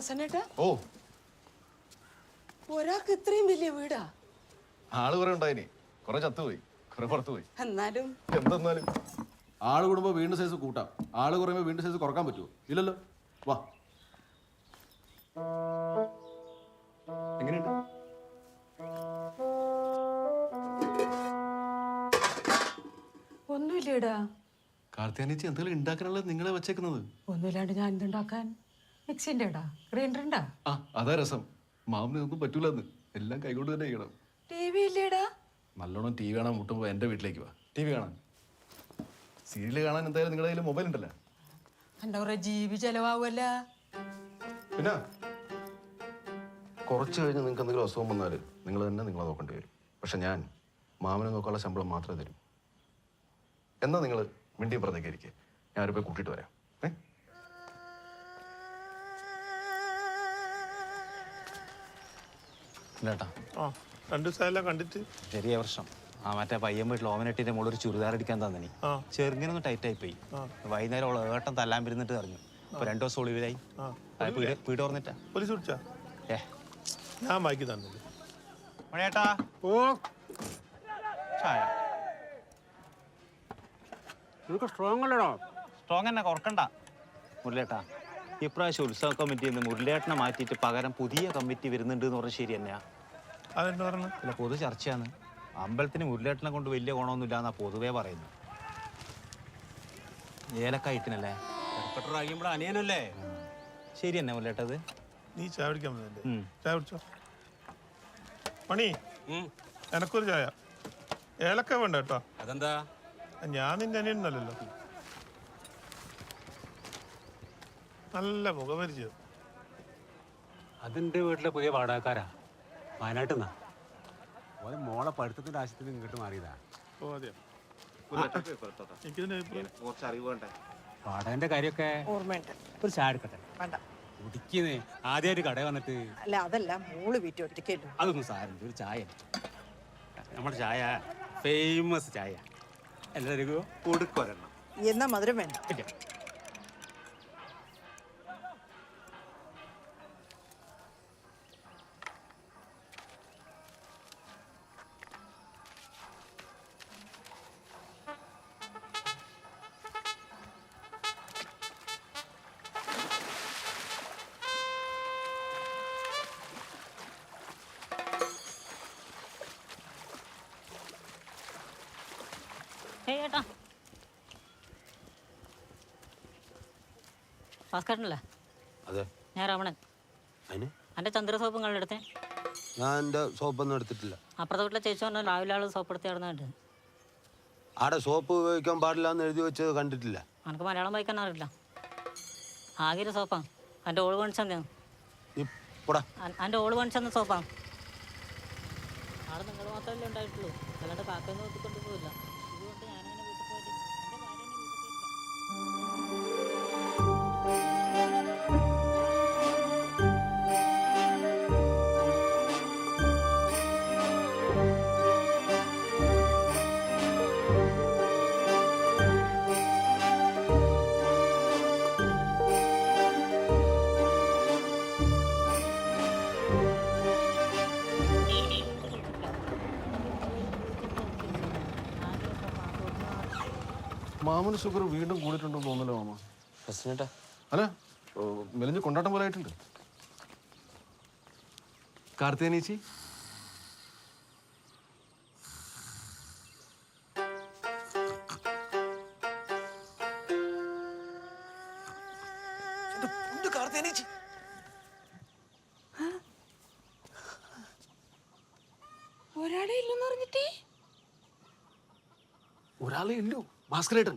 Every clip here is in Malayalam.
പ്രസന്നേട്ടാ? ഓ. ഒരാൾക്ക് ഇത്രയും വലിയ വീടാ? ആൾ കുറെ ഉണ്ടായിനി. കുറെ ചത്തുപോയി. കുറെ പുറത്തു പോയി എന്നാലും എന്തെന്നാലും. ആൾ കൂടുമ്പോ വീണ്ടും സൈസ് കൂട്ടാം. ആൾ കുറയുമ്പോൾ വീണ്ടും സൈസ് കുറയ്ക്കാൻ പറ്റുമോ ഇല്ലല്ലോ. വാ. എങ്ങനെയുണ്ട്? ഒന്നുമില്ലേടാ. കാർത്തിയാനിച്ച് എന്തെങ്കിലും ഉണ്ടാക്കാനുള്ളത് നിങ്ങളെ വെച്ചേക്കുന്നത്? ഒന്നുമില്ലാണ്ട് ഞാൻ എന്തുണ്ടാക്കാൻ? ഗ്രൈൻഡർ ഉണ്ടാ ആ അതാ രസം. മാമിന് ഒന്നും പറ്റൂലെന്ന്. എല്ലാം കൈകൊണ്ട് തന്നെ ചെയ്യണം. ടി വി ഇല്ലേടാ? നല്ലോണം ടി വി കാണാൻ മുട്ടുമ്പോൾ എന്റെ വീട്ടിലേക്ക് വാ. ടി വി കാണാൻ. സീരിയൽ കാണാൻ എന്തായാലും നിങ്ങളുടെ കയ്യിൽ മൊബൈൽ ഉണ്ടല്ലോ. എന്താ പറയാ ജീവി ചെലവാകുമല്ല പിന്നെ? കുറച്ച് കഴിഞ്ഞ് നിങ്ങൾക്ക് എന്തെങ്കിലും അസുഖം വന്നാൽ നിങ്ങൾ തന്നെ നിങ്ങളെ നോക്കേണ്ടി വരും. പക്ഷെ ഞാൻ മാമനെ നോക്കാനുള്ള ശമ്പളം മാത്രമേ തരും. എന്നാ നിങ്ങൾ മിണ്ടിയും പറഞ്ഞേക്കായിരിക്കും ഇരിക്കുക ഞാനൊരു പോയി കൂട്ടിയിട്ട് വരാം. ഇല്ലേട്ടാ. ആ രണ്ട് ദിവസമെല്ലാം കണ്ടിട്ട്. ചെറിയ വർഷം ആ മറ്റേ പയ്യൻ വീട്ടിൽ ഓമനട്ടിന്റെ മുകളിൽ ഒരു ചുരിദാർ അടിക്കാൻ തന്നെ ആ. ഒന്ന് ടൈറ്റ് ആയി പോയി വൈകുന്നേരം അവൾ ഏട്ടൻ തല്ലാൻ പിരുന്നിട്ട് പറഞ്ഞു അപ്പൊ രണ്ടു ദിവസം ഒളിവിലായി. ആ. പോലീസ് ഏ. ഞാൻ ബാക്കി തന്നത് മണിയേട്ടാ ഓ. ചായ. നിനക്ക് സ്ട്രോങ് അല്ലടോ? സ്ട്രോങ് തന്നെ കുറക്കണ്ട. മുരളിയേട്ടാ. ഇപ്രാവശ്യം ഉത്സവ കമ്മിറ്റിയിൽ നിന്ന് മുരളിയേട്ടനെ മാറ്റിയിട്ട് പകരം പുതിയ കമ്മിറ്റി വരുന്നുണ്ട് എന്ന് പറഞ്ഞ ശരി തന്നെയാ. അതെന്താ പറഞ്ഞു? അല്ല പൊതു ചർച്ചയാണ്. അമ്പലത്തിന് മുരളിയേട്ടനെ കൊണ്ട് വലിയ ഗുണമൊന്നുമില്ല എന്നാ പൊതുവേ പറയുന്നത്. ഏലക്കായിട്ടിനല്ലേ അനിയനല്ലേ? ശരി തന്നെ മുരളിയേട്ടത് നീ ചായ കുടിക്കാൻ. ചായ കുടിച്ചോ? പണി എനക്കൊരു ചായ. ഏലക്ക വേണ്ട കേട്ടോ. അതെന്താ? ഞാൻ നിന്റെ അനിയനല്ലോ നല്ല മുഖപരിചയം അതിന്റെ വീട്ടിലെ പുതിയ വാടകക്കാരാ. വയനാട്ടിൽ നിന്നാ. മോളെ പഠിത്തത്തിന്റെ ആവശ്യത്തിന് ഇങ്ങോട്ട് മാറിയതാ. ഓ അതെയോ? എനിക്കിതിന്റെ അഭിപ്രായം വാടകന്റെ കാര്യമൊക്കെ ഓർമ്മയുണ്ട്. ഒരു ചായ എടുക്കട്ടെ? വേണ്ട. കുടിക്കുന്നേ ആദ്യമായിട്ട് കട വന്നിട്ട് അല്ല അതല്ല മോൾ വീട്ടിൽ ഒറ്റയ്ക്കല്ലോ അതൊന്നും സാരമില്ല ഒരു ചായ നമ്മുടെ ചായ ഫേമസ് ചായ. എല്ലാവർക്കും കൊടുക്കൊരെണ്ണം എന്നാ മധുരം വേണ്ട. ഏട്ടാ ഭാസ്കരനല്ലേ? അതെ. ഞാൻ രാവണൻ അതിന്? എന്റെ ചന്ദ്ര സോപ്പ് നിങ്ങളുടെ അടുത്ത് ഞാൻ എന്റെ സോപ്പൊന്നും എടുത്തിട്ടില്ല. അപ്പുറത്തെ വീട്ടിലെ ചേച്ചി പറഞ്ഞു രാവിലെ ആൾ സോപ്പ് എടുത്ത് ആടെ സോപ്പ് ഉപയോഗിക്കാൻ പാടില്ല എന്ന് എഴുതി വെച്ചത് കണ്ടിട്ടില്ല. എനിക്ക് മലയാളം വായിക്കാൻ അറിയില്ല. ആകെ ഒരു സോപ്പാ. എന്റെ ഓൾ പണിച്ചെന്ന് എന്റെ ഓൾ പണിച്ചെന്ന സോപ്പാ? ആടെ നിങ്ങൾ മാത്രമല്ലേ ഉണ്ടായിട്ടുള്ളൂ. അല്ലാണ്ട് കാക്കയൊന്നും നോക്കിക്കൊണ്ട് പോയില്ല മാമന് ഷുഗർ വീണ്ടും കൂടിയിട്ടുണ്ടെന്ന് തോന്നല്ലോ മാമ. പ്രശ്നട്ടാ അല്ല മെലിഞ്ഞ് കൊണ്ടാട്ടം പോലെ ആയിട്ടുണ്ട്. കാർത്തിയാനീച്ചി ഒരാളെ ഇല്ലെന്ന് പറഞ്ഞിട്ടേ? ഒരാളെ ഇല്ലു. ഭാസ്കരേട്ടൻ.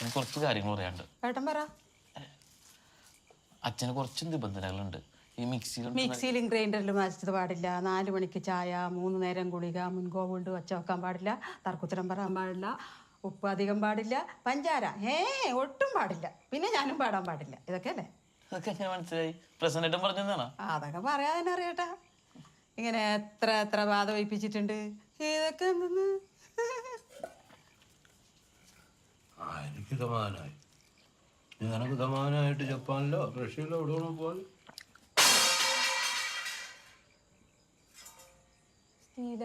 എനിക്ക് കുറച്ച് കാര്യങ്ങൾ പറയാനുണ്ട്. ഏട്ടൻ പറ. അച്ഛന് കുറച്ച് നിബന്ധനകളുണ്ട്. ഈ മിക്സിയിൽ മിക്സിയിലും ഗ്രൈൻഡറിലും അരച്ചത് പാടില്ല. നാല് മണിക്ക് ചായ മൂന്ന് നേരം ഗുളിക മുൻകോ കൊണ്ട് വച്ച വെക്കാൻ പാടില്ല. തർക്കുത്തരം പറയാൻ പാടില്ല. ഉപ്പ് അധികം പാടില്ല. പഞ്ചാര ഏ ഒട്ടും പാടില്ല. പിന്നെ ഞാനും പാടാൻ പാടില്ല. ഇതൊക്കെ അല്ലേ? അതൊക്കെ എങ്ങനെ മനസ്സിലായി? പ്രസന്റേറ്റം പറഞ്ഞതാണോ അതൊക്കെ പറയാൻ അറിയട്ടാ ഇങ്ങനെ എത്ര എത്ര ബാധ വയ്പ്പിച്ചിട്ടുണ്ട് ഇതൊക്കെ എന്തെന്ന്? ആ എനിക്ക് സമാധാനമായി നിനക്ക് സമാധാനമായിട്ട് ജപ്പാനിലോ റഷ്യയിലോ എവിടെ വേണം പോകാൻ സ്റ്റീല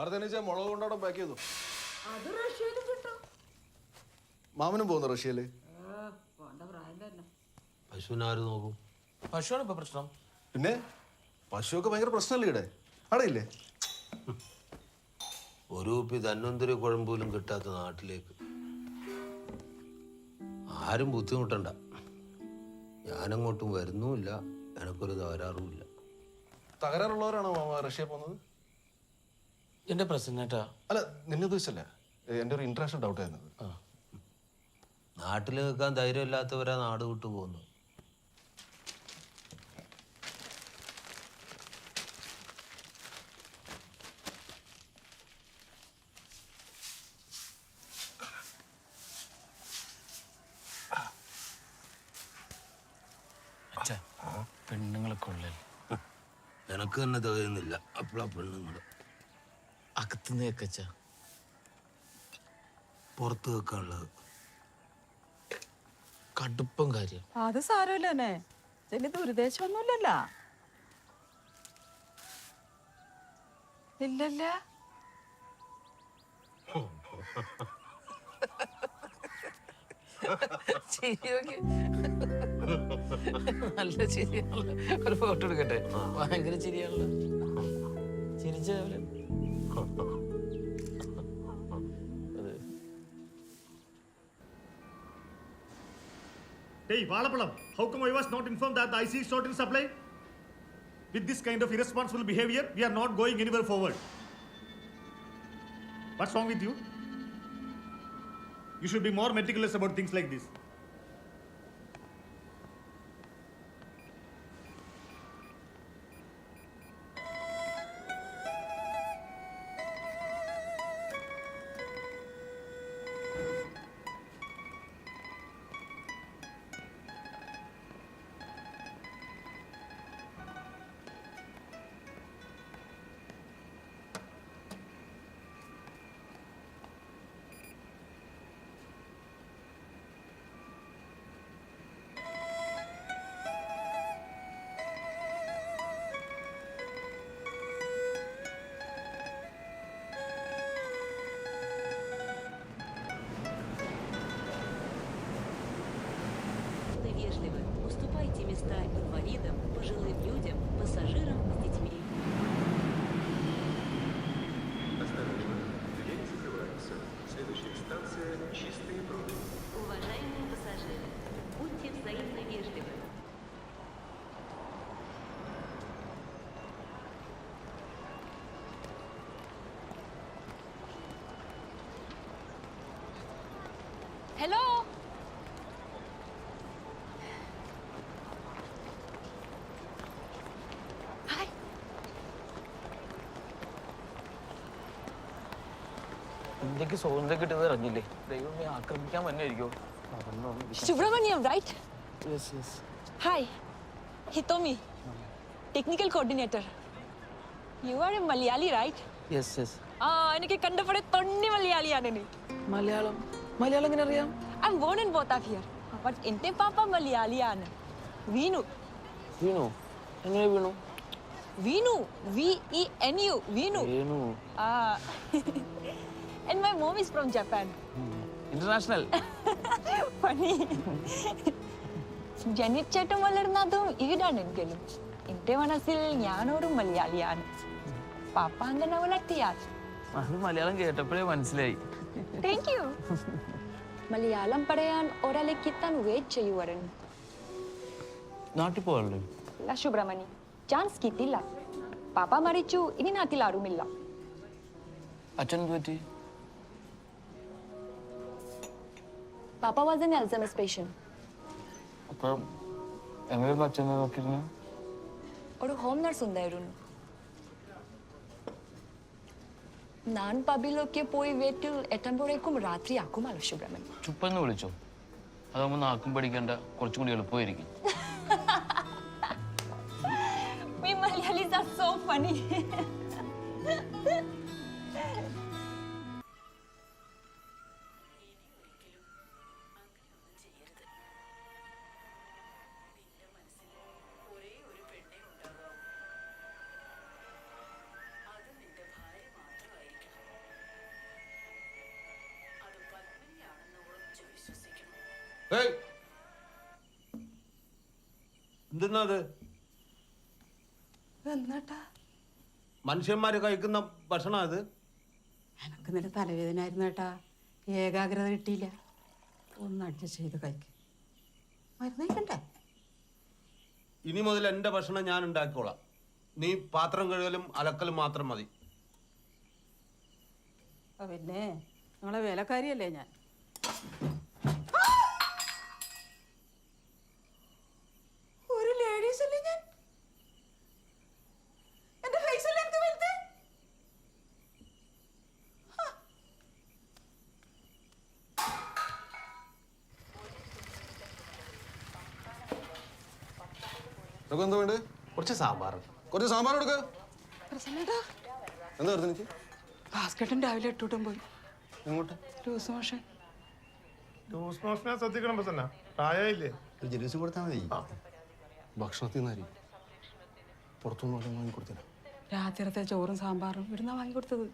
കാർത്തേനീച്ച മുളക് കൊണ്ടോടെ പാക്ക് ചെയ്തു. അത് റഷ്യയിലും കിട്ടും. മാമനും പോകുന്നു റഷ്യയിൽ. പോണ്ട പ്രായം തന്നെ. പശുവിനെ ആര് നോക്കും? പശുവാണ് ഇപ്പൊ പ്രശ്നം. പിന്നെ? പശുവൊക്കെ ഭയങ്കര പ്രശ്നമല്ലേ ഇവിടെ? അടയില്ലേ ഇല്ലേ? ഒരു കുപ്പി ധന്വന്തരി കുഴമ്പോലും കിട്ടാത്ത നാട്ടിലേക്ക്. ആരും ബുദ്ധിമുട്ടണ്ട. ഞാനങ്ങോട്ടും വരുന്നുമില്ല. എനക്കൊരു തകരാറുമില്ല. തകരാറുള്ളവരാണോ മാമ റഷ്യ പോകുന്നത്? എന്റെ പ്രസന്നേട്ടാ അല്ല നിന്നെ ഉദ്ദേശിച്ചല്ല? എന്റെ ഒരു ഇന്റർനാഷണൽ ഡൗട്ട് ആയിരുന്നു നാട്ടിൽ നിൽക്കാൻ ധൈര്യമില്ലാത്തവരാ നാട് വിട്ടു പോകുന്നു പെണ്ണുങ്ങളൊക്കെ പെണ്ണുങ്ങളെ കൊള്ളൽ എനക്ക് തന്നെ തികയുന്നില്ല അപ്പോഴാ പെണ്ണുങ്ങൾ അകത്തുനിന്ന് കേക്കച്ച പുറത്ത് വെക്കാനുള്ളത് കടുപ്പം കാര്യം. അത് സാരമില്ല തന്നെ ദുരുദ്ദേശമൊന്നുമില്ലല്ലോ ഇല്ലല്ല. നല്ല ചിരിയാണല്ലോ. ഒരു ഫോട്ടോ എടുക്കട്ടെ? ഭയങ്കര ചിരിയാണല്ലോ. ചിരിച്ച Hey, Valapalam, how come I was not informed that the IC is not in supply? With this kind of irresponsible behavior, we are not going anywhere forward. What's wrong with you? You should be more meticulous about things like this. ഇന്ത്യയ്ക്ക് സ്വാതന്ത്ര്യം കിട്ടിയത് അറിഞ്ഞില്ലേ? ദൈവമേ ആക്രമിക്കാൻ തന്നെ ആയിരിക്കും Subramaniam yes yes Hitomi technical coordinator you are a Malayali right? Yes yes ആ എനിക്ക് കണ്ടപ്പോഴേ തൊണ്ണി മലയാളിയാണ് നീ. മലയാളം? മലയാളം എങ്ങനെ അറിയാം? I born in both of here but എന്റെ പാപ്പ മലയാളിയാണ്. വീണു. വീണു? എങ്ങനെ വീണു? വീണു. വി ഇ എൻ യു വീണു. വീണു. ആ. And my mom is from Japan. International Funny. ജനിച്ചേട്ടും വളർന്നതും ഇവിടാണെങ്കിലും എന്റെ മനസ്സിൽ ഞാനൊരു മലയാളിയാണ്. പാപ്പ അങ്ങനെ വളർത്തിയാൽ അത് മലയാളം കേട്ടപ്പോഴേ മനസ്സിലായി. താങ്ക് യു മലയാളം പറയാൻ ഒരാളെ കിട്ടാൻ വെയിറ്റ് ചെയ്യുവായിരുന്നു നാട്ടിൽ പോകാറുണ്ട് അല്ല സുബ്രഹ്മണി ചാൻസ് കിട്ടില്ല പാപ്പ മരിച്ചു. ഇനി നാട്ടിൽ ആരുമില്ല. അച്ഛൻ പറ്റി? പാപ്പ was an Alzheimer's patient. അപ്പൊ എങ്ങനെയായിരുന്നു അച്ഛനെ നോക്കിയിരുന്നു? ഒരു ഹോം നഴ്സ് ഉണ്ടായിരുന്നു. ഞാൻ പബിലൊക്കെ പോയി വെറ്റ് എത്തുമ്പോഴേക്കും രാത്രിയാക്കും അല്ല സുബ്രഹ്മണ്യം ചുപ്പെന്ന് വിളിച്ചോ? അതാകുമ്പോ നാക്കും പഠിക്കേണ്ട കുറച്ചും കൂടി എളുപ്പമായിരിക്കും. We Malayalis are so funny. എന്തിനാത് എന്നാട്ടാ മനുഷ്യന്മാര് കഴിക്കുന്ന ഭക്ഷണം അത്? എനക്ക് നിന്റെ തലവേദന ആയിരുന്നു ഏട്ടാ. ഏകാഗ്രത കിട്ടിയില്ല. ഒന്ന് അഡ്ജസ്റ്റ് ചെയ്ത് കഴിക്കും. മരുന്ന് കഴിക്കണ്ടേ? ഇനി മുതൽ എന്റെ ഭക്ഷണം ഞാൻ ഉണ്ടാക്കിക്കോളാം. നീ പാത്രം കഴുകലും അലക്കലും മാത്രം മതി. പിന്നെ നിങ്ങളെ വേലക്കാരിയല്ലേ ഞാൻ ഒരു ലേഡീസ് അല്ലേ ഞാൻ എന്റെ ഫേസ് അല്ലേ എനിക്ക് വലുത് ഇതൊക്കെ എന്താ വേണ്ടത്? കുറച്ച് സാമ്പാർ. കുറച്ച് സാമ്പാർ എടുക്ക എന്താ എനിക്ക്? ഭാസ്കട്ടൻ രാവിലെ ഇട്ടൂട്ടും പോയി. എങ്ങോട്ട്? Loose motion. ലൂസ് മോഷനെ ശ്രദ്ധിക്കണം പ്രസന്ന. പ്രായമില്ലേ ജലൂസ് കൊടുത്താൽ മതി. ഭക്ഷണത്തിൽ നിന്നായി പുറത്തുനിന്ന് വല്ലതും വാങ്ങി കൊടുത്തില്ല. രാത്രിത്തെ ചോറും സാമ്പാറും ഇവിടുന്ന വാങ്ങിക്കൊടുത്തത്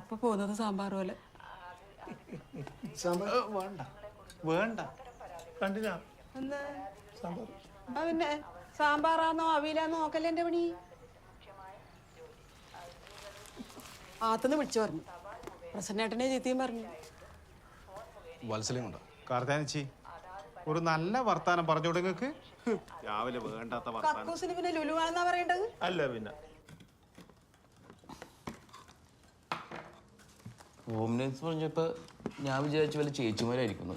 ഇപ്പൊ പോകുന്നത് സാമ്പാർ പോലെ. വേണ്ട. വേണ്ട. കണ്ടില്ല. എന്താ? ആ പിന്നെ സാമ്പാറാന്നോ അവിയിലാന്നോ നോക്കല്ലേ എന്റെ പണി? ആത്തുനിന്ന് വിളിച്ചു പറഞ്ഞു. പ്രസന്നേട്ടനെ ചീത്തയും പറഞ്ഞു. വത്സലയും കാർത്താനച്ചി ഒരു നല്ല വർത്താനം പറഞ്ഞു നിങ്ങൾക്ക് രാവിലെ വേണ്ടാത്ത വർത്താനം. കക്കൂസിന് പിന്നെ ലുലുവാണെന്നാ പറയേണ്ടത്? അല്ല പിന്നെ. ഹോം നേഴ്സ് പറഞ്ഞപ്പോൾ ഞാൻ വിചാരിച്ചു വല്ല ചേച്ചിമാരായിരിക്കുന്നു.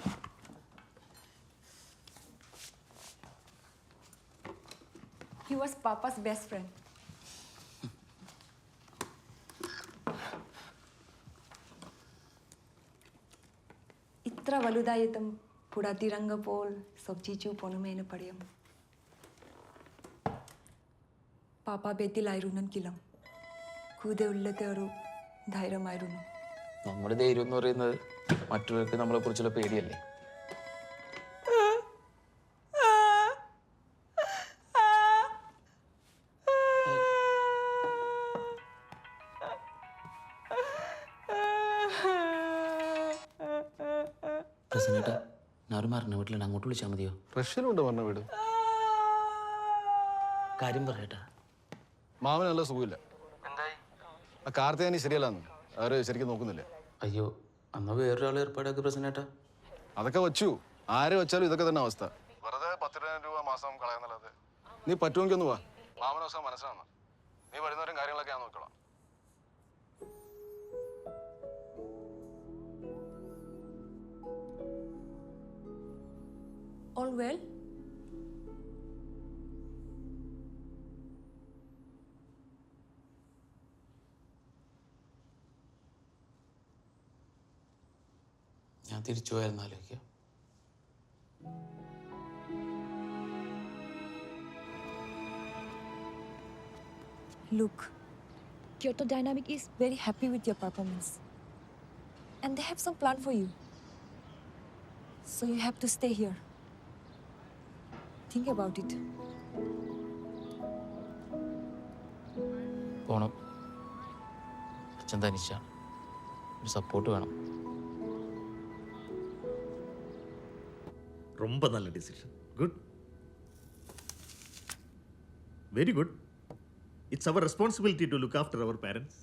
He was Papa's best friend. ഇത്ര വലുതായിട്ടും പുടത്തിറങ്ങപ്പോൾ സബ്ജിച്ചു പൊണുമേന് പടയും പാപ്പ ബെത്തിലായിരുന്നെങ്കിലും കൂടെ ഉള്ളത് ഒരു ധൈര്യമായിരുന്നു. നമ്മുടെ ധൈര്യം എന്ന് പറയുന്നത് മറ്റുള്ളവർക്ക് നമ്മളെ കുറിച്ചുള്ള പേടിയല്ലേ? പ്രസന്നേട്ടാ ഒരു മരണ അങ്ങോട്ട് വിളിച്ചാൽ മതിയോ? റഷ്യനുണ്ട് പറഞ്ഞ വീട്. കാര്യം പറയട്ടാ. മാമന് നല്ല സുഖമില്ല. ആ കാർത്തിയാനി ശരിയല്ലാന്ന്. ആര് ശരിക്കും നോക്കുന്നില്ല. അയ്യോ അന്ന് വേറൊരാൾ ഏർപ്പാടാക്കി പ്രസന്നേട്ട. അതൊക്കെ വച്ചു. ആരെ വെച്ചാലും ഇതൊക്കെ തന്നെ അവസ്ഥ. വെറുതെ പത്തിരണ്ടായിരം രൂപ മാസം കളയുന്നല്ലാതെ. നീ പറ്റുമെങ്കിൽ ഒന്ന് വാ. മാമനോസം മനസ്സിലാണ് നീ വരുന്നവരും കാര്യങ്ങളൊക്കെ ഞാൻ നോക്കണം All well? ഞാൻ തിരിച്ചു പോയായിരുന്നു ആലോചിക്കുക Look, Kyoto Dynamic is very happy with your performance. And they have some plan for you. So you have to stay here. Think about it. പോണം അച്ഛൻ തനിച്ചാണ് ഒരു സപ്പോർട്ട് വേണം ரொம்ப நல்ல decision good very good it's our responsibility to look after our parents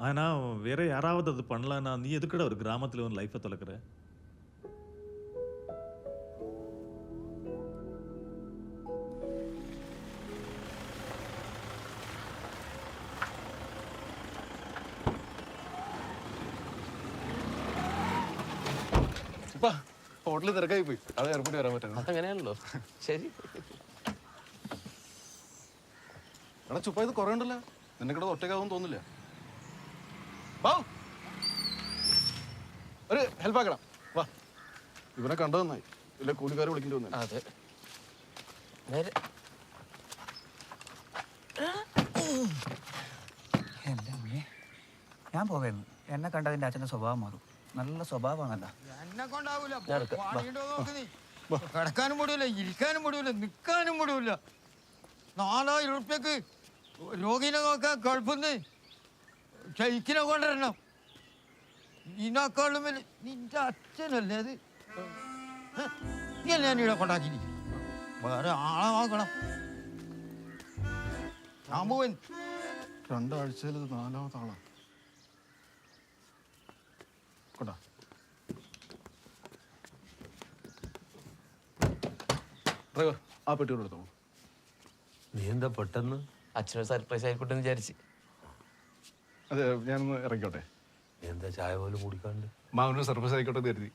ஆனால் வேற யாராவது அது பண்ணலான்னா நீ எதுக்குடா ஒரு கிராமத்தில் ஒரு லைஃப்பை தொலைக்கிற ഹോട്ടലിൽ തിരക്കായി പോയി. അത് എയർപോർട്ടിൽ വരാൻ പറ്റുന്നു അതങ്ങനെയാണല്ലോ. ശരി. എടാ ചുപ്പ ഇത് കുറേ ഉണ്ടല്ലോ. നിനക്കിടെ ഒറ്റക്കാവും തോന്നില്ല വാ. ഒരു ഹെൽപ്പ് ആക്കണം. വാ. ഇവനെ കണ്ടത് നന്നായി. ഇല്ല കൂലിക്കാരെ വിളിക്കേണ്ടി വന്നു. അതെ. നേരെ. എന്റെ അമ്മയെ ഞാൻ പോകായിരുന്നു എന്നെ കണ്ടതിന്റെ അച്ഛന്റെ സ്വഭാവം മാറും. നല്ല സ്വഭാവമാണല്ലോ. ഞാൻ. കിടക്കാനും മുടിയില്ല ഇരിക്കാനും മുടിയില്ല നിൽക്കാനും മുടിയില്ല നാലായിരം ഉറുപ്പ്യക്ക് രോഗിനെ നോക്കാൻ കുഴപ്പമെന്ന് ചൈക്കിനെ കൊണ്ടുവരണം. ഇതിനേക്കാളും വലിയ നിന്റെ അച്ഛനല്ലേ അത്? എന്നെ ഇവിടെ കൊണ്ടാക്കിയിരിക്കും വേറെ ആളെ നോക്കണം. ഞാൻ രണ്ടാഴ്ചയിൽ നാലാമത്തെ കൊണ്ടാ ഡ്രൈവർ ആ പെട്ടിയോട് എടുത്തോ. നീ എന്താ പെട്ടെന്ന്? അച്ഛനൊരു സർപ്രൈസ് ആയിക്കോട്ടെ എന്ന് വിചാരിച്ച്. അതെ ഞാനൊന്ന് ഇറങ്ങിക്കോട്ടെ. നീ എന്താ ചായ പോലും കുടിക്കാണ്ട്? മാമനൊരു സർപ്രൈസ് ആയിക്കോട്ടെ എന്ന് കരുതി.